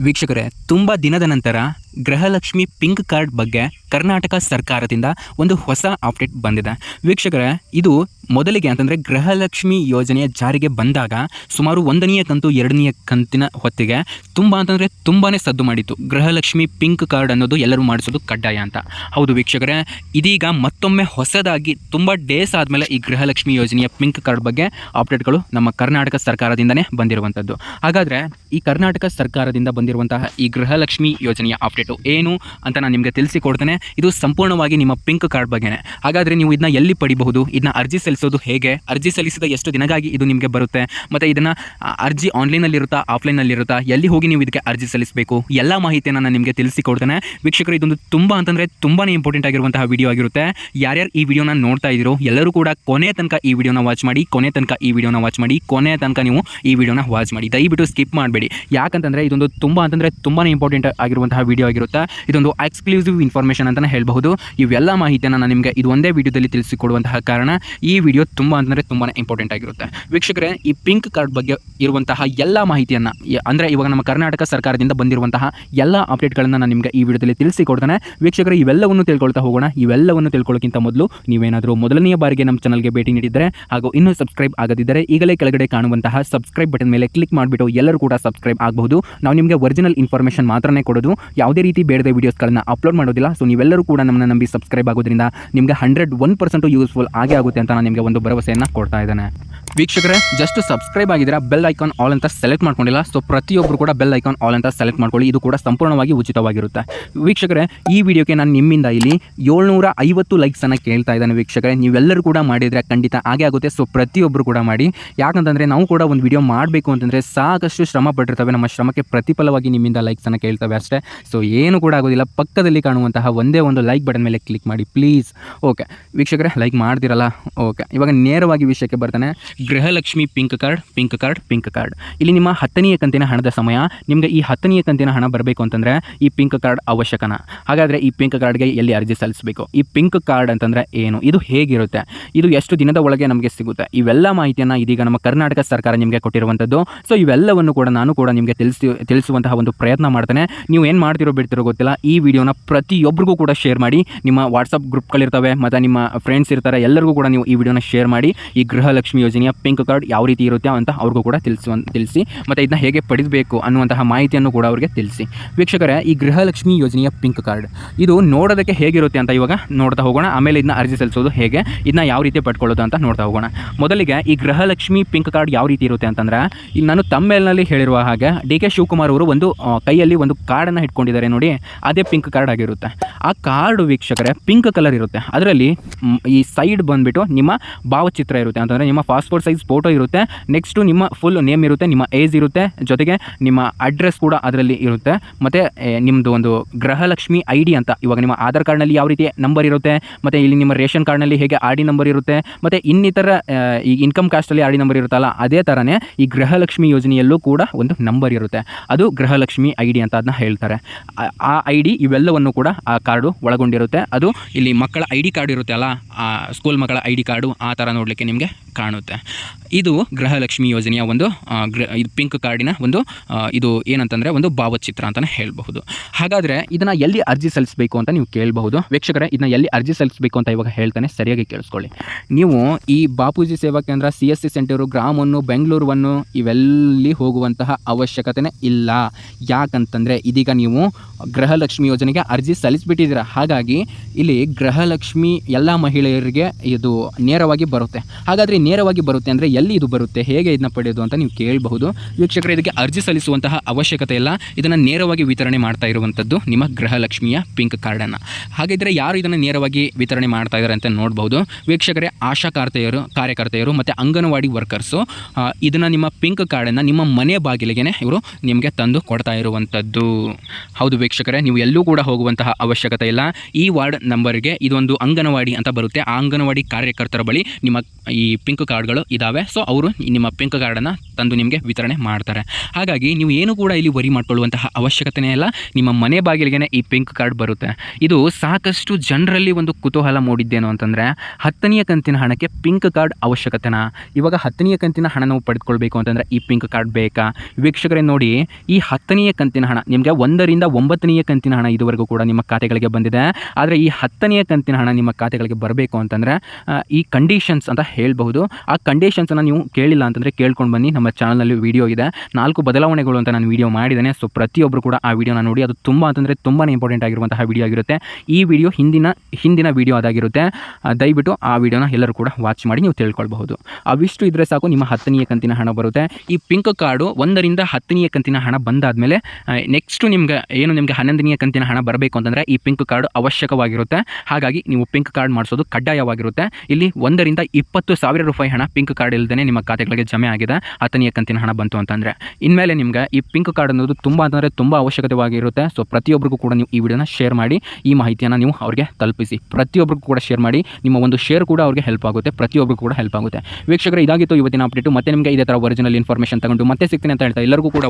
ವೀಕ್ಷಕರೇ ತುಂಬ ದಿನದ ನಂತರ ಗೃಹಲಕ್ಷ್ಮಿ ಪಿಂಕ್ ಕಾರ್ಡ್ ಬಗ್ಗೆ ಕರ್ನಾಟಕ ಸರ್ಕಾರದಿಂದ ಒಂದು ಹೊಸ ಅಪ್ಡೇಟ್ ಬಂದಿದೆ. ವೀಕ್ಷಕರೇ, ಇದು ಮೊದಲಿಗೆ ಅಂತಂದರೆ ಗೃಹಲಕ್ಷ್ಮಿ ಯೋಜನೆಯ ಜಾರಿಗೆ ಬಂದಾಗ ಸುಮಾರು ಒಂದನೆಯ ಕಂತು ಎರಡನೆಯ ಕಂತಿನ ಹೊತ್ತಿಗೆ ತುಂಬ ಅಂತಂದರೆ ತುಂಬಾ ಸದ್ದು ಮಾಡಿತ್ತು. ಗೃಹಲಕ್ಷ್ಮಿ ಪಿಂಕ್ ಕಾರ್ಡ್ ಅನ್ನೋದು ಎಲ್ಲರೂ ಮಾಡಿಸೋದು ಕಡ್ಡಾಯ ಅಂತ. ಹೌದು ವೀಕ್ಷಕರೇ, ಇದೀಗ ಮತ್ತೊಮ್ಮೆ ಹೊಸದಾಗಿ ತುಂಬ ಡೇಸ್ ಆದಮೇಲೆ ಈ ಗೃಹಲಕ್ಷ್ಮಿ ಯೋಜನೆಯ ಪಿಂಕ್ ಕಾರ್ಡ್ ಬಗ್ಗೆ ಅಪ್ಡೇಟ್ಗಳು ನಮ್ಮ ಕರ್ನಾಟಕ ಸರ್ಕಾರದಿಂದನೇ ಬಂದಿರುವಂಥದ್ದು ಹಾಗಾದರೆ ಈ ಕರ್ನಾಟಕ ಸರ್ಕಾರದಿಂದ ಬಂದಿರುವಂತಹ ಈ ಗೃಹಲಕ್ಷ್ಮಿ ಯೋಜನೆಯ ಅಪ್ಡೇಟು ಏನು ಅಂತ ನಾನು ನಿಮಗೆ ತಿಳಿಸಿಕೊಡ್ತೇನೆ. ಇದು ಸಂಪೂರ್ಣವಾಗಿ ನಿಮ್ಮ ಪಿಂಕ್ ಕಾರ್ಡ್ ಬಗ್ಗೆನೇ. ಹಾಗಾದರೆ ನೀವು ಇದನ್ನ ಎಲ್ಲಿ ಪಡಿಬಹುದು? ಇದನ್ನ ಅರ್ಜಿ ಸಲ್ಲಿಸೋದು ಹೇಗೆ? ಅರ್ಜಿ ಸಲ್ಲಿಸಿದ ಎಷ್ಟು ದಿನಗಾಗಿ ಇದು ನಿಮಗೆ ಬರುತ್ತೆ? ಮತ್ತು ಇದನ್ನು ಅರ್ಜಿ ಆನ್ಲೈನಲ್ಲಿರುತ್ತಾ, ಆಫ್ಲೈನಲ್ಲಿರುತ್ತಾ, ಎಲ್ಲಿ ಹೋಗಿ ನೀವು ಇದಕ್ಕೆ ಅರ್ಜಿ ಸಲ್ಲಿಸಬೇಕು? ಎಲ್ಲ ಮಾಹಿತಿಯನ್ನು ನಾನು ನಿಮಗೆ ತಿಳಿಸಿಕೊಡ್ತೇನೆ. ವೀಕ್ಷಕರು, ಇದೊಂದು ತುಂಬ ಅಂತಂದರೆ ತುಂಬಾ ಇಂಪಾರ್ಟೆಂಟ್ ಆಗಿರುವಂತಹ ವಿಡಿಯೋ ಆಗಿರುತ್ತೆ. ಯಾರ್ಯಾರು ಈ ವಿಡಿಯೋನ ನೋಡ್ತಾ ಇದ್ದೀರೋ, ಎಲ್ಲರೂ ಕೂಡ ಕೊನೆ ತನಕ ಈ ವಿಡಿಯೋನ ವಾಚ್ ಮಾಡಿ, ಕೊನೆ ತನಕ ಈ ವಿಡಿಯೋನ ವಾಚ್ ಮಾಡಿ, ಕೊನೆ ತನಕ ನೀವು ಈ ವಿಡಿಯೋನ ವಾಚ್ ಮಾಡಿ. ದಯವಿಟ್ಟು ಸ್ಕಿಪ್ ಮಾಡಬೇಡಿ. ಯಾಕಂತಂದರೆ ಇದೊಂದು ತುಂಬ ಅಂತಂದರೆ ತುಂಬಾ ಇಂಪಾರ್ಟೆಂಟ್ ಆಗಿರುವಂತಹ ವಿಡಿಯೋ ಆಗಿರುತ್ತೆ. ಇದೊಂದು ಎಕ್ಸ್ಕ್ಲೂಸಿವ್ ಇನ್ಫಾರ್ಮೇಷನ್ ಅಂತಲೇ ಹೇಳಬಹುದು. ಇವೆಲ್ಲ ಮಾಹಿತಿಯನ್ನು ನಾನು ನಿಮಗೆ ಇದು ಒಂದೇ ವಿಡಿಯೋದಲ್ಲಿ ತಿಳಿಸಿಕೊಡುವಂತಹ ಕಾರಣ ಈ ವಿಡಿಯೋ ತುಂಬ ಅಂತಂದರೆ ತುಂಬಾ ಇಂಪಾರ್ಟೆಂಟ್ ಆಗಿರುತ್ತೆ. ವೀಕ್ಷಕರೇ, ಈ ಪಿಂಕ್ ಕಾರ್ಡ್ ಬಗ್ಗೆ ಇರುವಂತಹ ಎಲ್ಲ ಮಾಹಿತಿಯನ್ನು ಅಂದರೆ ಇವಾಗ ನಮ್ಮ ಕರ್ನಾಟಕ ಸರ್ಕಾರದಿಂದ ಬಂದಿರುವಂತಹ ಎಲ್ಲ ಅಪ್ಡೇಟ್ಗಳನ್ನು ನಾನು ನಿಮಗೆ ಈ ವಿಡಿಯೋದಲ್ಲಿ ತಿಳಿಸಿಕೊಡ್ತೇನೆ. ವೀಕ್ಷಕರು, ಇವೆಲ್ಲವನ್ನು ತಿಳ್ಕೊಳ್ತಾ ಹೋಗೋಣ. ಇವೆಲ್ಲವನ್ನು ತಿಳ್ಕೊಳ್ಳೋಕ್ಕಿಂತ ಮೊದಲು ನೀವೇನಾದರೂ ಮೊದಲನೆಯ ಬಾರಿಗೆ ನಮ್ಮ ಚಾನಲ್ಗೆ ಭೇಟಿ ನೀಡಿದರೆ ಹಾಗೂ ಇನ್ನೂ ಸಬ್ಸ್ಕ್ರೈಬ್ ಆಗದಿದ್ದರೆ ಈಗಲೇ ಕೆಳಗಡೆ ಕಾಣುವಂತಹ ಸಬ್ಸ್ಕ್ರೈಬ್ ಬಟನ್ ಮೇಲೆ ಕ್ಲಿಕ್ ಮಾಡಿಬಿಟ್ಟು ಎಲ್ಲರೂ ಕೂಡ ಸಬ್ಸ್ಕ್ರೈಬ್ ಆಗಬಹುದು. ನಾವು ನಿಮಗೆ ಒರಿಜಿನಲ್ ಇನ್ಫಾರ್ಮೇಷನ್ ಮಾತ್ರನೇ ಕೊಡೋದು. ಯಾವುದೇ ರೀತಿ ಬೇಡದ ವೀಡಿಯೋಸ್ಗಳನ್ನು ಅಪ್ಲೋಡ್ ಮಾಡೋದಿಲ್ಲ. ಸೊ ನೀವೆಲ್ಲರೂ ಕೂಡ ನಮ್ಮನ್ನು ನಂಬಿ ಸಬ್ಸ್ಕ್ರೈಬ್ ಆಗೋದ್ರಿಂದ ನಿಮಗೆ ಹಂಡ್ರೆಡ್ ಒನ್ ಪರ್ಸೆಂಟು ಯೂಸ್ಫುಲ್ ಆಗೇ ಆಗುತ್ತೆ ಅಂತ ನಾನು ನಿಮಗೆ ಒಂದು ಭರವಸೆಯನ್ನು ಕೊಡ್ತಾ ಇದ್ದೇನೆ. ವೀಕ್ಷಕರೇ ಜಸ್ಟ್ ಸಬ್ಸ್ಕ್ರೈಬ್ ಆಗಿದ್ದೀರಾ ಬೆಲ್ ಐಕಾನ್ ಆಲ್ ಅಂತ ಸೆಲೆಕ್ಟ್ ಮಾಡ್ಕೊಂಡಿಲ್ಲ ಸೊ ಪ್ರತಿಯೊಬ್ಬರು ಕೂಡ ಬೆಲ್ ಐಕಾನ್ ಆಲ್ ಅಂತ ಸೆಲೆಕ್ಟ್ ಮಾಡ್ಕೊಳ್ಳಿ, ಇದು ಕೂಡ ಸಂಪೂರ್ಣವಾಗಿ ಉಚಿತವಾಗಿರುತ್ತೆ. ವೀಕ್ಷಕರೇ, ಈ ವಿಡಿಯೋಕ್ಕೆ ನಾನು ನಿಮ್ಮಿಂದ ಇಲ್ಲಿ ಏಳ್ನೂರ ಐವತ್ತು ಲೈಕ್ಸನ್ನು ಕೇಳ್ತಾ ಇದ್ದಾನೆ ವೀಕ್ಷಕರೇ, ನೀವೆಲ್ಲರೂ ಕೂಡ ಮಾಡಿದರೆ ಖಂಡಿತ ಹಾಗೆ ಆಗುತ್ತೆ ಸೊ ಪ್ರತಿಯೊಬ್ಬರು ಕೂಡ ಮಾಡಿ. ಯಾಕಂತಂದರೆ ನಾವು ಕೂಡ ಒಂದು ವಿಡಿಯೋ ಮಾಡಬೇಕು ಅಂತಂದರೆ ಸಾಕಷ್ಟು ಶ್ರಮ ಪಟ್ಟಿರ್ತವೆ, ನಮ್ಮ ಶ್ರಮಕ್ಕೆ ಪ್ರತಿಫಲವಾಗಿ ನಿಮ್ಮಿಂದ ಲೈಕ್ಸನ್ನು ಕೇಳ್ತವೆ ಅಷ್ಟೇ. ಸೊ ಏನು ಕೂಡ ಆಗೋದಿಲ್ಲ, ಪಕ್ಕದಲ್ಲಿ ಕಾಣುವಂತಹ ಒಂದೇ ಒಂದು ಲೈಕ್ ಬಟನ್ ಮೇಲೆ ಕ್ಲಿಕ್ ಮಾಡಿ ಪ್ಲೀಸ್ ಓಕೆ ವೀಕ್ಷಕರೇ ಲೈಕ್ ಮಾಡ್ತಿರಲ್ಲ? ಓಕೆ ಇವಾಗ ನೇರವಾಗಿ ವಿಷಯಕ್ಕೆ ಬರ್ತಾನೆ. Gruhalakshmi pink card pink card pink card. ಇಲ್ಲಿ ನಿಮ್ಮ ಹತ್ತನೆಯ ಕಂತಿನ ಹಣದ ಸಮಯ, ನಿಮಗೆ ಈ ಹತ್ತನೆಯ ಕಂತಿನ ಹಣ ಬರಬೇಕು ಅಂತಂದರೆ ಈ ಪಿಂಕ್ ಕಾರ್ಡ್ ಅವಶ್ಯಕನ. ಹಾಗಾದರೆ ಈ ಪಿಂಕ್ ಕಾರ್ಡ್ಗೆ ಎಲ್ಲಿ ಅರ್ಜಿ ಸಲ್ಲಿಸಬೇಕು? ಈ ಪಿಂಕ್ ಕಾರ್ಡ್ ಅಂತಂದರೆ ಏನು? ಇದು ಹೇಗಿರುತ್ತೆ? ಇದು ಎಷ್ಟು ದಿನದ ಒಳಗೆ ನಮಗೆ ಸಿಗುತ್ತೆ? ಇವೆಲ್ಲ ಮಾಹಿತಿಯನ್ನು ಇದೀಗ ನಮ್ಮ ಕರ್ನಾಟಕ ಸರ್ಕಾರ ನಿಮಗೆ ಕೊಟ್ಟಿರುವಂಥದ್ದು ಸೊ ಇವೆಲ್ಲವನ್ನು ಕೂಡ ನಾನು ಕೂಡ ನಿಮಗೆ ತಿಳಿಸಿ, ತಿಳಿಸುವಂತಹ ಒಂದು ಪ್ರಯತ್ನ ಮಾಡ್ತೇನೆ. ನೀವು ಏನು ಮಾಡ್ತಿರೋ ಬಿಡ್ತಿರೋ ಗೊತ್ತಿಲ್ಲ. ಈ ವಿಡಿಯೋನ ಪ್ರತಿಯೊಬ್ಬರಿಗೂ ಕೂಡ ಶೇರ್ ಮಾಡಿ. ನಿಮ್ಮ ವಾಟ್ಸಪ್ ಗ್ರೂಪ್ಗಳಿರ್ತವೆ ಮತ್ತು ನಿಮ್ಮ ಫ್ರೆಂಡ್ಸ್ ಇರ್ತಾರೆ, ಎಲ್ಲರಿಗೂ ಕೂಡ ನೀವು ಈ ವಿಡಿಯೋನ ಶೇರ್ ಮಾಡಿ. ಈ ಗೃಹಲಕ್ಷ್ಮಿ ಯೋಜನೆಯ ಪಿಂಕ್ ಕಾರ್ಡ್ ಯಾವ ರೀತಿ ಇರುತ್ತೆ ಅಂತ ಅವ್ರಿಗೂ ಕೂಡ ತಿಳಿಸುವ ತಿಳಿಸಿ, ಮತ್ತು ಇದನ್ನ ಹೇಗೆ ಪಡಿಸಬೇಕು ಅನ್ನುವಂತಹ ಮಾಹಿತಿಯನ್ನು ಕೂಡ ಅವರಿಗೆ ತಿಳಿಸಿ. ವೀಕ್ಷಕರೇ, ಈ ಗೃಹಲಕ್ಷ್ಮಿ ಯೋಜನೆಯ ಪಿಂಕ್ ಕಾರ್ಡ್ ಇದು ನೋಡೋದಕ್ಕೆ ಹೇಗಿರುತ್ತೆ ಅಂತ ಇವಾಗ ನೋಡ್ತಾ ಹೋಗೋಣ. ಆಮೇಲೆ ಇದನ್ನ ಅರ್ಜಿ ಸಲ್ಲಿಸೋದು ಹೇಗೆ, ಇದನ್ನ ಯಾವ ರೀತಿ ಪಡ್ಕೊಳ್ಳೋದು ಅಂತ ನೋಡ್ತಾ ಹೋಗೋಣ. ಮೊದಲಿಗೆ ಈ ಗೃಹಲಕ್ಷ್ಮಿ ಪಿಂಕ್ ಕಾರ್ಡ್ ಯಾವ ರೀತಿ ಇರುತ್ತೆ ಅಂತಂದ್ರೆ ಇಲ್ಲಿ ನಾನು ತಮ್ಮೇಲ್ನಲ್ಲಿ ಹೇಳಿರುವ ಹಾಗೆ ಡಿ ಕೆ ಶಿವಕುಮಾರ್ ಅವರು ಒಂದು ಕೈಯಲ್ಲಿ ಒಂದು ಕಾರ್ಡನ್ನು ಇಟ್ಕೊಂಡಿದ್ದಾರೆ ನೋಡಿ, ಅದೇ ಪಿಂಕ್ ಕಾರ್ಡ್ ಆಗಿರುತ್ತೆ. ಆ ಕಾರ್ಡ್ ವೀಕ್ಷಕರೇ ಪಿಂಕ್ ಕಲರ್ ಇರುತ್ತೆ. ಅದರಲ್ಲಿ ಈ ಸೈಡ್ ಬಂದುಬಿಟ್ಟು ನಿಮ್ಮ ಭಾವಚಿತ್ರ ಇರುತ್ತೆ. ಅಂತಂದರೆ ನಿಮ್ಮ ಪಾಸ್ಪೋರ್ಟ್ ಸೈಜ್ ಫೋಟೋ ಇರುತ್ತೆ. ನೆಕ್ಸ್ಟು ನಿಮ್ಮ ಫುಲ್ ನೇಮ್ ಇರುತ್ತೆ, ನಿಮ್ಮ ಏಜ್ ಇರುತ್ತೆ, ಜೊತೆಗೆ ನಿಮ್ಮ ಅಡ್ರೆಸ್ ಕೂಡ ಅದರಲ್ಲಿ ಇರುತ್ತೆ. ಮತ್ತು ನಿಮ್ಮದು ಒಂದು ಗೃಹಲಕ್ಷ್ಮಿ ಐ ಡಿ ಅಂತ, ಇವಾಗ ನಿಮ್ಮ ಆಧಾರ್ ಕಾರ್ಡ್ನಲ್ಲಿ ಯಾವ ರೀತಿ ನಂಬರ್ ಇರುತ್ತೆ, ಮತ್ತು ಇಲ್ಲಿ ನಿಮ್ಮ ರೇಷನ್ ಕಾರ್ಡ್ನಲ್ಲಿ ಹೇಗೆ ಆರ್ ಡಿ ನಂಬರ್ ಇರುತ್ತೆ, ಮತ್ತು ಇನ್ನಿತರ ಈ ಇನ್ಕಮ್ ಕಾಸ್ಟಲ್ಲಿ ಆರ್ ಡಿ ನಂಬರ್ ಇರುತ್ತಲ್ಲ, ಅದೇ ಥರನೇ ಈ ಗೃಹಲಕ್ಷ್ಮಿ ಯೋಜನೆಯಲ್ಲೂ ಕೂಡ ಒಂದು ನಂಬರ್ ಇರುತ್ತೆ. ಅದು ಗೃಹಲಕ್ಷ್ಮಿ ಐ ಡಿ ಅಂತ ಅದನ್ನ ಹೇಳ್ತಾರೆ. ಆ ಐ ಡಿ ಇವೆಲ್ಲವನ್ನು ಕೂಡ ಆ ಕಾರ್ಡು ಒಳಗೊಂಡಿರುತ್ತೆ. ಅದು ಇಲ್ಲಿ ಮಕ್ಕಳ ಐ ಡಿ ಕಾರ್ಡ್ ಇರುತ್ತೆ ಅಲ್ಲ ಸ್ಕೂಲ್ ಮಕ್ಕಳ ಐ ಡಿ ಕಾರ್ಡು, ಆ ಥರ ನೋಡಲಿಕ್ಕೆ ನಿಮಗೆ ಕಾಣುತ್ತೆ. ಇದು ಗೃಹಲಕ್ಷ್ಮಿ ಯೋಜನೆಯ ಒಂದು ಇದು ಪಿಂಕ್ ಕಾರ್ಡಿನ ಒಂದು ಇದು ಏನಂತಂದರೆ ಒಂದು ಭಾವಚಿತ್ರ ಅಂತಲೇ ಹೇಳಬಹುದು. ಹಾಗಾದರೆ ಇದನ್ನು ಎಲ್ಲಿ ಅರ್ಜಿ ಸಲ್ಲಿಸಬೇಕು ಅಂತ ನೀವು ಕೇಳಬಹುದು. ವೀಕ್ಷಕರೇ, ಇದನ್ನ ಎಲ್ಲಿ ಅರ್ಜಿ ಸಲ್ಲಿಸಬೇಕು ಅಂತ ಇವಾಗ ಹೇಳ್ತಾನೆ, ಸರಿಯಾಗಿ ಕೇಳಿಸ್ಕೊಳ್ಳಿ. ನೀವು ಈ ಬಾಪೂಜಿ ಸೇವಾ ಕೇಂದ್ರ, ಸಿ ಎಸ್ ಸಿ ಸೆಂಟರು, ಗ್ರಾಮವನ್ನು ಬೆಂಗಳೂರನ್ನು ಇವೆಲ್ಲಿ ಹೋಗುವಂತಹ ಅವಶ್ಯಕತೆನೇ ಇಲ್ಲ. ಯಾಕಂತಂದರೆ ಇದೀಗ ನೀವು ಗೃಹಲಕ್ಷ್ಮಿ ಯೋಜನೆಗೆ ಅರ್ಜಿ ಸಲ್ಲಿಸಿಬಿಟ್ಟಿದ್ದೀರಾ. ಹಾಗಾಗಿ ಇಲ್ಲಿ ಗೃಹಲಕ್ಷ್ಮಿ ಎಲ್ಲ ಮಹಿಳೆಯರಿಗೆ ಇದು ನೇರವಾಗಿ ಬರುತ್ತೆ. ಹಾಗಾದರೆ ನೇರವಾಗಿ ಬರುತ್ತೆ ಅಂದರೆ ಎಲ್ಲಿ ಇದು ಬರುತ್ತೆ, ಹೇಗೆ ಇದನ್ನ ಪಡೆಯೋದು ಅಂತ ನೀವು ಕೇಳಬಹುದು. ವೀಕ್ಷಕರು, ಇದಕ್ಕೆ ಅರ್ಜಿ ಸಲ್ಲಿಸುವಂತಹ ಅವಶ್ಯಕತೆ ಇಲ್ಲ. ಇದನ್ನು ನೇರವಾಗಿ ವಿತರಣೆ ಮಾಡ್ತಾ ಇರುವಂಥದ್ದು ನಿಮ್ಮ ಗೃಹಲಕ್ಷ್ಮಿಯ ಪಿಂಕ್ ಕಾರ್ಡನ್ನು ಹಾಗಿದ್ರೆ ಯಾರು ಇದನ್ನು ನೇರವಾಗಿ ವಿತರಣೆ ಮಾಡ್ತಾ ಇದ್ದಾರೆ ಅಂತ ನೋಡಬಹುದು. ವೀಕ್ಷಕರೇ ಆಶಾ ಕಾರ್ತೆಯರು ಕಾರ್ಯಕರ್ತೆಯರು ಮತ್ತು ಅಂಗನವಾಡಿ ವರ್ಕರ್ಸು ಇದನ್ನು ನಿಮ್ಮ ಪಿಂಕ್ ಕಾರ್ಡನ್ನು ನಿಮ್ಮ ಮನೆ ಬಾಗಿಲಿಗೆ ಇವರು ನಿಮಗೆ ತಂದು ಕೊಡ್ತಾ ಇರುವಂಥದ್ದು ಹೌದು ವೀಕ್ಷಕರೇ, ನೀವು ಎಲ್ಲೂ ಕೂಡ ಹೋಗುವಂತಹ ಅವಶ್ಯಕತೆ ಇಲ್ಲ. ಈ ವಾರ್ಡ್ ನಂಬರ್ಗೆ ಇದೊಂದು ಅಂಗನವಾಡಿ ಅಂತ ಬರುತ್ತೆ. ಆ ಅಂಗನವಾಡಿ ಕಾರ್ಯಕರ್ತರ ಬಳಿ ನಿಮ್ಮ ಈ ಪಿಂಕ್ ಕಾರ್ಡ್ಗಳು ಇದ್ದಾವೆ ಸೊ, ಅವರು ನಿಮ್ಮ ಪಿಂಕ್ ಕಾರ್ಡನ್ನು ತಂದು ನಿಮಗೆ ವಿತರಣೆ ಮಾಡ್ತಾರೆ. ಹಾಗಾಗಿ ನೀವು ಏನು ಕೂಡ ಇಲ್ಲಿ ವರಿ ಮಾಡಿಕೊಳ್ಳುವಂತಹ ಅವಶ್ಯಕತೆನೇ ಇಲ್ಲ. ನಿಮ್ಮ ಮನೆ ಬಾಗಿಲಿಗೆ ಈ ಪಿಂಕ್ ಕಾರ್ಡ್ ಬರುತ್ತೆ. ಇದು ಸಾಕಷ್ಟು ಜನರಲ್ಲಿ ಒಂದು ಕುತೂಹಲ ಮೂಡಿದ್ದೇನು ಅಂತಂದರೆ, ಹತ್ತನೆಯ ಕಂತಿನ ಹಣಕ್ಕೆ ಪಿಂಕ್ ಕಾರ್ಡ್ ಅವಶ್ಯಕತೆನಾ? ಇವಾಗ ಹತ್ತನೆಯ ಕಂತಿನ ಹಣ ನಾವು ಪಡೆದುಕೊಳ್ಬೇಕು ಅಂತಂದರೆ ಈ ಪಿಂಕ್ ಕಾರ್ಡ್ ಬೇಕಾ? ವೀಕ್ಷಕರೇ ನೋಡಿ, ಈ ಹತ್ತನೆಯ ಕಂತಿನ ಹಣ, ನಿಮಗೆ ಒಂದರಿಂದ ಒಂಬತ್ತನೆಯ ಕಂತಿನ ಹಣ ಇದುವರೆಗೂ ಕೂಡ ನಿಮ್ಮ ಖಾತೆಗಳಿಗೆ ಬಂದಿದೆ. ಆದರೆ ಈ ಹತ್ತನೆಯ ಕಂತಿನ ಹಣ ನಿಮ್ಮ ಖಾತೆಗಳಿಗೆ ಬರಬೇಕು ಅಂತಂದರೆ ಈ ಕಂಡೀಷನ್ಸ್ ಅಂತ ಹೇಳಬಹುದು. ಆ ಕಂಡೀಷನ್ಸನ್ನು ನೀವು ಕೇಳಿಲ್ಲ ಅಂತಂದರೆ ಕೇಳ್ಕೊಂಡು ಬನ್ನಿ. ನಮ್ಮ ಚಾನಲಲ್ಲಿ ವಿಡಿಯೋ ಇದೆ. ನಾಲ್ಕು ಬದಲಾವಣೆಗಳು ಅಂತ ನಾನು ವೀಡಿಯೋ ಮಾಡಿದ್ದೇನೆ. ಸೊ ಪ್ರತಿಯೊಬ್ಬರು ಕೂಡ ಆ ವಿಡಿಯೋನ ನೋಡಿ. ಅದು ತುಂಬ ಅಂತಂದರೆ ತುಂಬಾ ಇಂಪಾರ್ಟೆಂಟ್ ಆಗಿರುವಂತಹ ವಿಡಿಯೋ ಆಗಿರುತ್ತೆ. ಈ ವಿಡಿಯೋ ಹಿಂದಿನ ಹಿಂದಿನ ವಿಡಿಯೋ ಅದಾಗಿರುತ್ತೆ ದಯವಿಟ್ಟು ಆ ವಿಡಿಯೋನ ಎಲ್ಲರೂ ಕೂಡ ವಾಚ್ ಮಾಡಿ ನೀವು ತಿಳ್ಕೊಳ್ಬಹುದು. ಅವಿಷ್ಟು ಇದ್ದರೆ ಸಾಕು, ನಿಮ್ಮ ಹತ್ತನೆಯ ಕಂತಿನ ಹಣ ಬರುತ್ತೆ. ಈ ಪಿಂಕ್ ಕಾರ್ಡು ಒಂದರಿಂದ ಹತ್ತನೆಯ ಕಂತಿನ ಹಣ ಬಂದಾದ ಮೇಲೆ ನೆಕ್ಸ್ಟು ನಿಮ್ಗೆ, ಏನು ನಿಮಗೆ ಹನ್ನೊಂದನೆಯ ಕಂತಿನ ಹಣ ಬರಬೇಕು ಅಂತಂದರೆ ಈ ಪಿಂಕ್ ಕಾರ್ಡ್ ಅವಶ್ಯಕವಾಗಿರುತ್ತೆ. ಹಾಗಾಗಿ ನೀವು ಪಿಂಕ್ ಕಾರ್ಡ್ ಮಾಡಿಸೋದು ಕಡ್ಡಾಯವಾಗಿರುತ್ತೆ. ಇಲ್ಲಿ ಒಂದರಿಂದ ಇಪ್ಪತ್ತು ಸಾವಿರ ರೂಪಾಯಿ ಹಣ ಪಿಂಕ್ ಕಾರ್ಡ್ ಇಲ್ಲದೇ ನಿಮ್ಮ ಖಾತೆಗಳಿಗೆ ಜಮೆ ಆಗಿದೆ. ಆತನಿಯ ಕಂತಿನ ಹಣ ಬಂತು ಅಂತಂದರೆ. ಇನ್ಮೇಲೆ ನಿಮ್ಗೆ ಈ ಪಿಂಕ್ ಕಾರ್ಡ್ ಅನ್ನೋದು ತುಂಬ ಅಂತಂದರೆ ತುಂಬ ಅವಶ್ಯಕತೆವಾಗಿರುತ್ತೆ. ಸೊ ಪ್ರತಿಯೊಬ್ಬರಿಗೂ ಕೂಡ ನೀವು ಈ ವಿಡಿಯೋನ ಶೇರ್ ಮಾಡಿ, ಈ ಮಾಹಿತಿಯನ್ನು ನೀವು ಅವ್ರಿಗೆ ತಲುಪಿಸಿ. ಪ್ರತಿಯೊಬ್ಬರಿಗೂ ಕೂಡ ಶೇರ್ ಮಾಡಿ, ನಿಮ್ಮ ಒಂದು ಶೇರ್ ಕೂಡ ಅವ್ರಿಗೆ ಹೆಲ್ಪ್ ಆಗುತ್ತೆ. ಪ್ರತಿಯೊಬ್ಬರಿಗೂ ಕೂಡ ಹೆಲ್ಪ್ ಆಗುತ್ತೆ. ವೀಕ್ಷಕರು, ಇದಾಗಿತ್ತು ಇವತ್ತಿನ ಅಪ್ಡೇಟು ಮತ್ತೆ ನಿಮಗೆ ಇದೇ ಥರ ಒರಿಜಿನಲ್ ಇನ್ಫಾರ್ಮೇಷನ್ ತಗೊಂಡು ಮತ್ತೆ ಸಿಗ್ತೀನಿ ಅಂತ ಹೇಳ್ತಾ ಎಲ್ಲರಿಗೂ ಕೂಡ